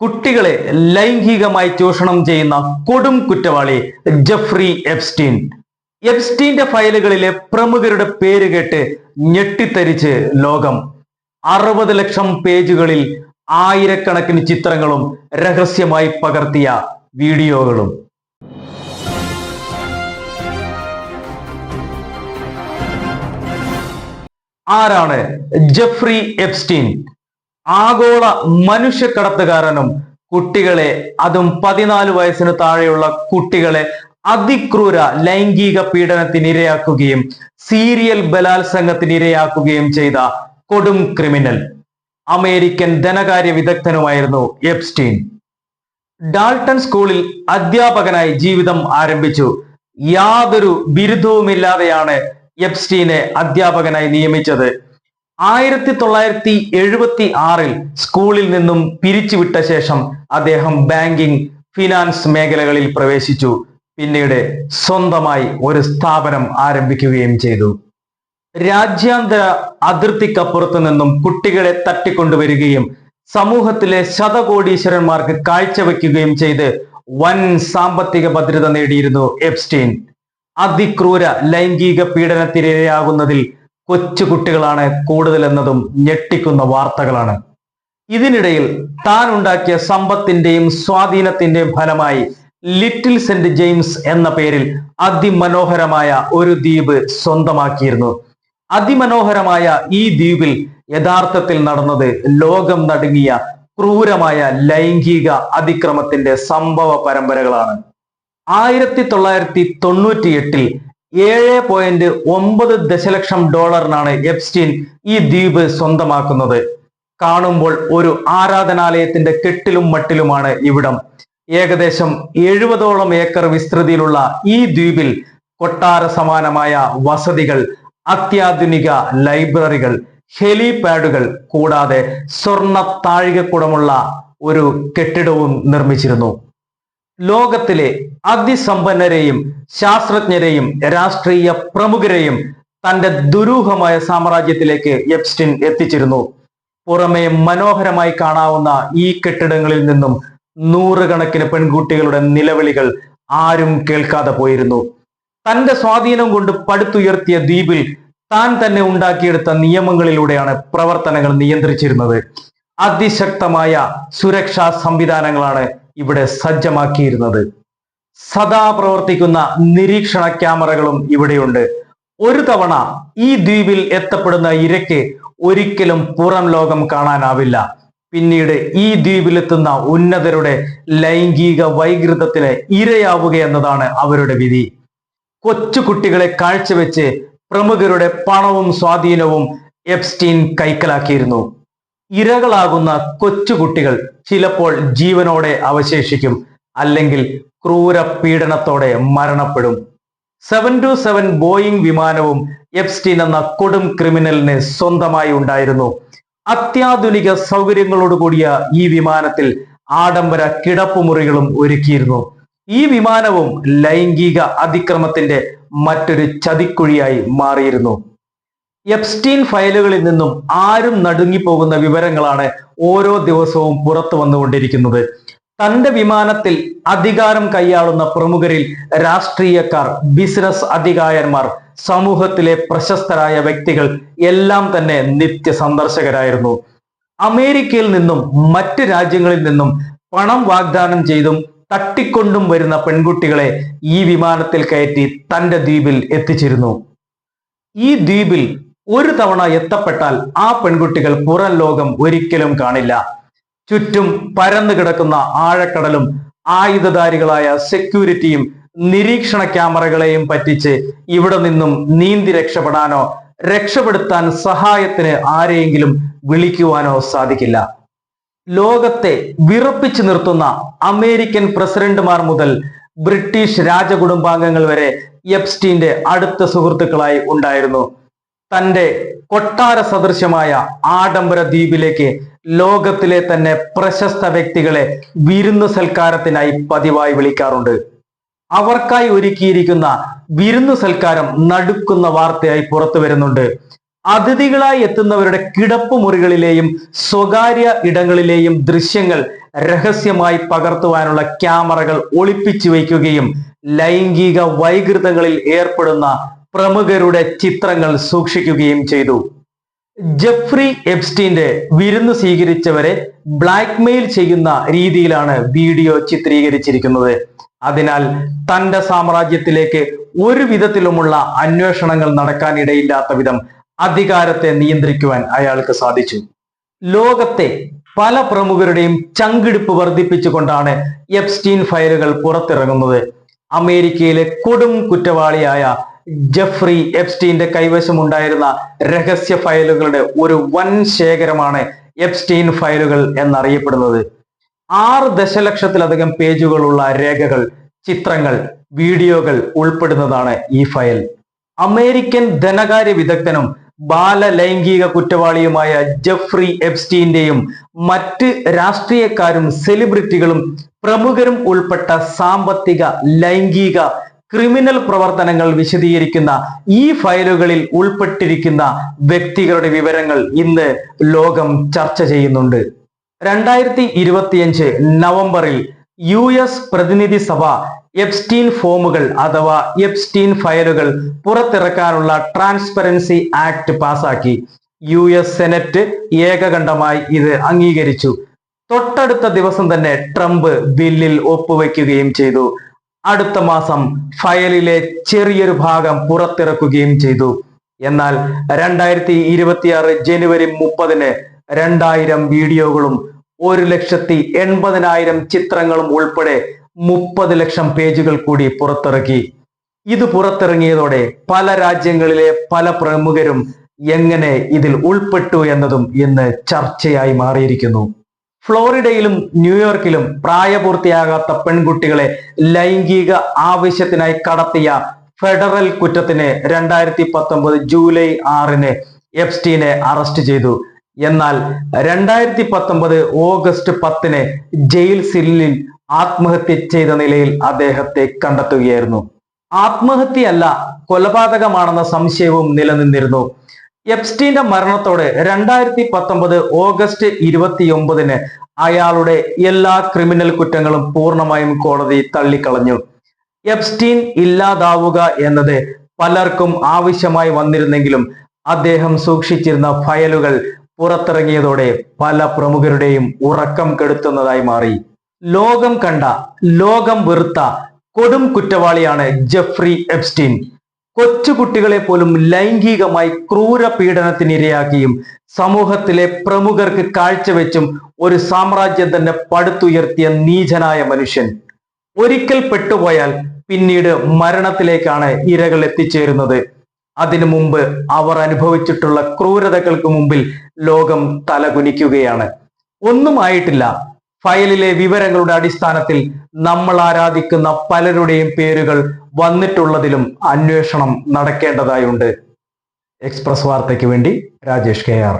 കുട്ടികളെ ലൈംഗികമായി ചൂഷണം ചെയ്യുന്ന കൊടും കുറ്റവാളി ജെഫ്രി എബ്സ്റ്റീൻ എബ്സ്റ്റീന്റെ ഫയലുകളിലെ പ്രമുഖരുടെ പേര് കേട്ട് ഞെട്ടിത്തരിച്ച് ലോകം. അറുപത് ലക്ഷം പേജുകളിൽ ആയിരക്കണക്കിന് ചിത്രങ്ങളും രഹസ്യമായി പകർത്തിയ വീഡിയോകളും. ആരാണ് ജെഫ്രി എപ്സ്റ്റീൻ? ആഗോള മനുഷ്യക്കടത്തുകാരനും കുട്ടികളെ അതും പതിനാല് വയസ്സിന് താഴെയുള്ള കുട്ടികളെ അതിക്രൂര ലൈംഗിക പീഡനത്തിന് ഇരയാക്കുകയും സീരിയൽ ബലാത്സംഗത്തിന് ഇരയാക്കുകയും ചെയ്ത കൊടും ക്രിമിനൽ. അമേരിക്കൻ ധനകാര്യ വിദഗ്ധനുമായിരുന്നു എപ്സ്റ്റീൻ. ഡാൾട്ടൺ സ്കൂളിൽ അധ്യാപകനായി ജീവിതം ആരംഭിച്ചു. യാതൊരു ബിരുദവുമില്ലാതെയാണ് എപ്സ്റ്റീനെ അധ്യാപകനായി നിയമിച്ചത്. ആയിരത്തി തൊള്ളായിരത്തി എഴുപത്തി ആറിൽ സ്കൂളിൽ നിന്നും പിരിച്ചുവിട്ട ശേഷം അദ്ദേഹം ബാങ്കിംഗ് ഫിനാൻസ് മേഖലകളിൽ പ്രവേശിച്ചു. പിന്നീട് സ്വന്തമായി ഒരു സ്ഥാപനം ആരംഭിക്കുകയും ചെയ്തു. രാജ്യാന്തര അതിർത്തിക്കപ്പുറത്ത് നിന്നും കുട്ടികളെ തട്ടിക്കൊണ്ടുവരികയും സമൂഹത്തിലെ ശതകോടീശ്വരന്മാർക്ക് കാഴ്ചവെക്കുകയും ചെയ്ത് വൻ സാമ്പത്തിക ഭദ്രത നേടിയിരുന്നു എപ്സ്റ്റീൻ അതിക്രൂര ലൈംഗിക പീഡനത്തിനിരയാകുന്നതിൽ കൊച്ചുകുട്ടികളാണ് കൂടുതലെന്നതും ഞെട്ടിക്കുന്ന വാർത്തകളാണ്. ഇതിനിടയിൽ താൻ ഉണ്ടാക്കിയ സമ്പത്തിന്റെയും സ്വാധീനത്തിന്റെയും ഫലമായി ലിറ്റിൽ സെന്റ് ജെയിംസ് എന്ന പേരിൽ അതിമനോഹരമായ ഒരു ദ്വീപ് സ്വന്തമാക്കിയിരുന്നു. അതിമനോഹരമായ ഈ ദ്വീപിൽ യഥാർത്ഥത്തിൽ നടന്നത് ലോകം നടുങ്ങിയ ക്രൂരമായ ലൈംഗിക അതിക്രമത്തിന്റെ സംഭവ പരമ്പരകളാണ്. ആയിരത്തി തൊള്ളായിരത്തി തൊണ്ണൂറ്റി എട്ടിൽ ഏഴ് പോയിന്റ് ഒമ്പത് ദശലക്ഷം ഡോളറിനാണ് എപ്സ്റ്റീൻ ഈ ദ്വീപ് സ്വന്തമാക്കുന്നത്. കാണുമ്പോൾ ഒരു ആരാധനാലയത്തിന്റെ കെട്ടിലും മട്ടിലുമാണ് ഇവിടം. ഏകദേശം എഴുപതോളം ഏക്കർ വിസ്തൃതിയിലുള്ള ഈ ദ്വീപിൽ കൊട്ടാര സമാനമായ വസതികൾ അത്യാധുനിക ലൈബ്രറികൾ ഹെലിപാഡുകൾ കൂടാതെ സ്വർണ താഴികക്കുടമുള്ള ഒരു കെട്ടിടവും നിർമ്മിച്ചിരുന്നു. ലോകത്തിലെ അതിസമ്പന്നരെയും ശാസ്ത്രജ്ഞരെയും രാഷ്ട്രീയ പ്രമുഖരെയും തന്റെ ദുരൂഹമായ സാമ്രാജ്യത്തിലേക്ക് എപ്സ്റ്റിൻ എത്തിച്ചിരുന്നു. പുറമെ മനോഹരമായി കാണാവുന്ന ഈ കെട്ടിടങ്ങളിൽ നിന്നും നൂറുകണക്കിന് പെൺകുട്ടികളുടെ നിലവിളികൾ ആരും കേൾക്കാതെ പോയിരുന്നു. തന്റെ സ്വാധീനം കൊണ്ട് പടുത്തുയർത്തിയ ദ്വീപിൽ താൻ തന്നെ ഉണ്ടാക്കിയെടുത്ത നിയമങ്ങളിലൂടെയാണ് പ്രവർത്തനങ്ങൾ നിയന്ത്രിച്ചിരുന്നത്. അതിശക്തമായ സുരക്ഷാ സംവിധാനങ്ങളാണ് ഇവിടെ സജ്ജമാക്കിയിരുന്നത്. സദാ പ്രവർത്തിക്കുന്ന നിരീക്ഷണ ക്യാമറകളും ഇവിടെയുണ്ട്. ഒരു തവണ ഈ ദ്വീപിൽ എത്തപ്പെടുന്ന ഇരയ്ക്ക് ഒരിക്കലും പുറം ലോകം കാണാനാവില്ല. പിന്നീട് ഈ ദ്വീപിലെത്തുന്ന ഉന്നതരുടെ ലൈംഗിക വൈകൃതത്തിന് ഇരയാവുക എന്നതാണ് അവരുടെ വിധി. കൊച്ചു കുട്ടികളെ കാഴ്ചവെച്ച് പ്രമുഖരുടെ പണവും സ്വാധീനവും എപ്സ്റ്റീൻ കൈക്കലാക്കിയിരുന്നു. ഇരകളാകുന്ന കൊച്ചുകുട്ടികൾ ചിലപ്പോൾ ജീവനോടെ അവശേഷിക്കും അല്ലെങ്കിൽ ക്രൂര പീഡനത്തോടെ മരണപ്പെടും. സെവൻ ടു സെവൻ ബോയിങ് വിമാനവും എപ്സ്റ്റീൻ എന്ന കൊടും ക്രിമിനലിന് സ്വന്തമായി ഉണ്ടായിരുന്നു. അത്യാധുനിക സൗകര്യങ്ങളോടുകൂടിയ ഈ വിമാനത്തിൽ ആഡംബര കിടപ്പുമുറികളും ഒരുക്കിയിരുന്നു. ഈ വിമാനവും ലൈംഗിക അതിക്രമത്തിന്റെ മറ്റൊരു ചതിക്കുഴിയായി മാറിയിരുന്നു. എപ്സ്റ്റീൻ ഫയലുകളിൽ നിന്നും ആരും നടുങ്ങിപ്പോകുന്ന വിവരങ്ങളാണ് ഓരോ ദിവസവും പുറത്തു വന്നുകൊണ്ടിരിക്കുന്നത്. തന്റെ വിമാനത്തിൽ അധികാരം കൈയാളുന്ന പ്രമുഖരിൽ രാഷ്ട്രീയക്കാർ ബിസിനസ് അധികാരന്മാർ സമൂഹത്തിലെ പ്രശസ്തരായ വ്യക്തികൾ എല്ലാം തന്നെ നിത്യ സന്ദർശകരായിരുന്നു അമേരിക്കയിൽ നിന്നും മറ്റ് രാജ്യങ്ങളിൽ നിന്നും പണം വാഗ്ദാനം ചെയ്തും തട്ടിക്കൊണ്ടും വരുന്ന പെൺകുട്ടികളെ ഈ വിമാനത്തിൽ കയറ്റി തന്റെ ദ്വീപിൽ എത്തിച്ചിരുന്നു. ഈ ദ്വീപിൽ ഒരു തവണ എത്തപ്പെട്ടാൽ ആ പെൺകുട്ടികൾ പുറം ലോകം ഒരിക്കലും കാണില്ല. ചുറ്റും പരന്നു കിടക്കുന്ന ആഴക്കടലും ആയുധധാരികളായ സെക്യൂരിറ്റിയും നിരീക്ഷണ ക്യാമറകളെയും പറ്റിച്ച് ഇവിടെ നിന്നും നീന്തി രക്ഷപ്പെടാനോ രക്ഷപ്പെടുത്താൻ സഹായത്തിന് ആരെയെങ്കിലും വിളിക്കുവാനോ സാധിക്കില്ല. ലോകത്തെ വിറപ്പിച്ചു നിർത്തുന്ന അമേരിക്കൻ പ്രസിഡന്റുമാർ മുതൽ ബ്രിട്ടീഷ് രാജകുടുംബാംഗങ്ങൾ വരെ എപ്സ്റ്റീന്റെ അടുത്ത സുഹൃത്തുക്കളായി ഉണ്ടായിരുന്നു. തന്റെ കൊട്ടാര സദൃശമായ ആഡംബര ദ്വീപിലേക്ക് ലോകത്തിലെ തന്നെ പ്രശസ്ത വ്യക്തികളെ വിരുന്ന് സൽക്കാരത്തിനായി പതിവായി വിളിക്കാറുണ്ട്. അവർക്കായി ഒരുക്കിയിരിക്കുന്ന വിരുന്ന് സൽക്കാരം നടുക്കുന്ന വാർത്തയായി പുറത്തു വരുന്നുണ്ട്. അതിഥികളായി എത്തുന്നവരുടെ കിടപ്പ് മുറികളിലെയും സ്വകാര്യ ഇടങ്ങളിലെയും ദൃശ്യങ്ങൾ രഹസ്യമായി പകർത്തുവാനുള്ള ക്യാമറകൾ ഒളിപ്പിച്ചു വയ്ക്കുകയും ലൈംഗിക വൈകൃതങ്ങളിൽ ഏർപ്പെടുന്ന പ്രമുഖരുടെ ചിത്രങ്ങൾ സൂക്ഷിക്കുകയും ചെയ്തു. ജെഫ്രി എബ്സ്റ്റീന്റെ വിരുന്ന് സ്വീകരിച്ചവരെ ബ്ലാക്ക്മെയിൽ ചെയ്യുന്ന രീതിയിലാണ് വീഡിയോ ചിത്രീകരിച്ചിരിക്കുന്നത്. അതിനാൽ തന്റെ സാമ്രാജ്യത്തിലേക്ക് ഒരു വിധത്തിലുമുള്ള അന്വേഷണങ്ങൾ നടക്കാനിടയില്ലാത്ത വിധം അധികാരത്തെ നിയന്ത്രിക്കുവാൻ അയാൾക്ക് സാധിച്ചു. ലോകത്തെ പല പ്രമുഖരുടെയും ചങ്കിടിപ്പ് വർദ്ധിപ്പിച്ചുകൊണ്ടാണ് എബ്സ്റ്റീൻ ഫയലുകൾ പുറത്തിറങ്ങുന്നത്. അമേരിക്കയിലെ കൊടും കുറ്റവാളിയായ ജെഫ്രി എപ്സ്റ്റീന്റെ കൈവശമുണ്ടായിരുന്ന രഹസ്യ ഫയലുകളുടെ ഒരു വൻ ശേഖരമാണ് എപ്സ്റ്റീൻ ഫയലുകൾ എന്നറിയപ്പെടുന്നത്. ആറ് ദശലക്ഷത്തിലധികം പേജുകളുള്ള രേഖകൾ ചിത്രങ്ങൾ വീഡിയോകൾ ഉൾപ്പെടുന്നതാണ് ഈ ഫയൽ. അമേരിക്കൻ ധനകാര്യ വിദഗ്ധനും ബാലലൈംഗിക കുറ്റവാളിയുമായ ജെഫ്രി എപ്സ്റ്റീന്റെയും മറ്റ് രാഷ്ട്രീയക്കാരും സെലിബ്രിറ്റികളും പ്രമുഖരും ഉൾപ്പെട്ട സാമ്പത്തിക ലൈംഗിക ക്രിമിനൽ പ്രവർത്തനങ്ങൾ വിശദീകരിക്കുന്ന ഈ ഫയലുകളിൽ ഉൾപ്പെട്ടിരിക്കുന്ന വ്യക്തികളുടെ വിവരങ്ങൾ ഇന്ന് ലോകം ചർച്ച ചെയ്യുന്നുണ്ട്. രണ്ടായിരത്തി ഇരുപത്തിയഞ്ച് നവംബറിൽ യു എസ് പ്രതിനിധി സഭ എപ്സ്റ്റീൻ ഫോമുകൾ അഥവാ എപ്സ്റ്റീൻ ഫയലുകൾ പുറത്തിറക്കാനുള്ള ട്രാൻസ്പെറൻസി ആക്ട് പാസാക്കി. യു എസ് സെനറ്റ് ഏകകണ്ഠമായി ഇത് അംഗീകരിച്ചു. തൊട്ടടുത്ത ദിവസം തന്നെ ട്രംപ് ബില്ലിൽ ഒപ്പുവെക്കുകയും ചെയ്തു. അടുത്ത മാസം ഫയലിലെ ചെറിയൊരു ഭാഗം പുറത്തിറക്കുകയും ചെയ്തു. എന്നാൽ രണ്ടായിരത്തി ഇരുപത്തിയാറ് ജനുവരി മുപ്പതിന് രണ്ടായിരം വീഡിയോകളും ഒരു ലക്ഷത്തി എൺപതിനായിരം ചിത്രങ്ങളും ഉൾപ്പെടെ മുപ്പത് ലക്ഷം പേജുകൾ കൂടി പുറത്തിറക്കി. ഇത് പുറത്തിറങ്ങിയതോടെ പല രാജ്യങ്ങളിലെ പല പ്രമുഖരും എങ്ങനെ ഇതിൽ ഉൾപ്പെട്ടു എന്നതും ഇന്ന് ചർച്ചയായി മാറിയിരിക്കുന്നു. ഫ്ലോറിഡയിലും ന്യൂയോർക്കിലും പ്രായപൂർത്തിയാകാത്ത പെൺകുട്ടികളെ ലൈംഗിക ആവശ്യത്തിനായി കടത്തിയ ഫെഡറൽ കുറ്റത്തിന് രണ്ടായിരത്തി പത്തൊമ്പത് ജൂലൈ ആറിന് എപ്സ്റ്റീനെ അറസ്റ്റ് ചെയ്തു. എന്നാൽ രണ്ടായിരത്തി പത്തൊമ്പത് ഓഗസ്റ്റ് പത്തിന് ജയിൽ സില്ലിൽ ആത്മഹത്യ ചെയ്ത നിലയിൽ അദ്ദേഹത്തെ കണ്ടെത്തുകയായിരുന്നു. ആത്മഹത്യയല്ല കൊലപാതകമാണെന്ന സംശയവും നിലനിന്നിരുന്നു. എപ്സ്റ്റീന്റെ മരണത്തോടെ രണ്ടായിരത്തി പത്തൊമ്പത് ഓഗസ്റ്റ് ഇരുപത്തിയൊമ്പതിന് അയാളുടെ എല്ലാ ക്രിമിനൽ കുറ്റങ്ങളും പൂർണമായും കോടതി തള്ളിക്കളഞ്ഞു. എപ്സ്റ്റീൻ ഇല്ലാതാവുക എന്നത് പലർക്കും ആവശ്യമായി വന്നിരുന്നെങ്കിലും അദ്ദേഹം സൂക്ഷിച്ചിരുന്ന ഫയലുകൾ പുറത്തിറങ്ങിയതോടെ പല പ്രമുഖരുടെയും ഉറക്കം കെടുത്തുന്നതായി മാറി. ലോകം കണ്ട ലോകം വെറുത്ത കൊടും കുറ്റവാളിയാണ് ജെഫ്രി എപ്സ്റ്റീൻ കൊച്ചുകുട്ടികളെ പോലും ലൈംഗികമായി ക്രൂര പീഡനത്തിനിരയാക്കിയും സമൂഹത്തിലെ പ്രമുഖർക്ക് കാഴ്ചവെച്ചും ഒരു സാമ്രാജ്യം തന്നെ പടുത്തുയർത്തിയ നീചനായ മനുഷ്യൻ. ഒരിക്കൽ പെട്ടുപോയാൽ പിന്നീട് മരണത്തിലേക്കാണ് ഇരകൾ എത്തിച്ചേരുന്നത്. അതിനു മുമ്പ് അവർ അനുഭവിച്ചിട്ടുള്ള ക്രൂരതകൾക്ക് മുമ്പിൽ ലോകം തലകുനിക്കുകയാണ്. ഒന്നും ആയിട്ടില്ല. ഫയലിലെ വിവരങ്ങളുടെ അടിസ്ഥാനത്തിൽ നമ്മൾ ആരാധിക്കുന്ന പലരുടെയും പേരുകൾ വന്നിട്ടുള്ളതിലും അന്വേഷണം നടക്കേണ്ടതായുണ്ട്. എക്സ്പ്രസ് വാർത്തയ്ക്ക് വേണ്ടി രാജേഷ് കെ ആർ.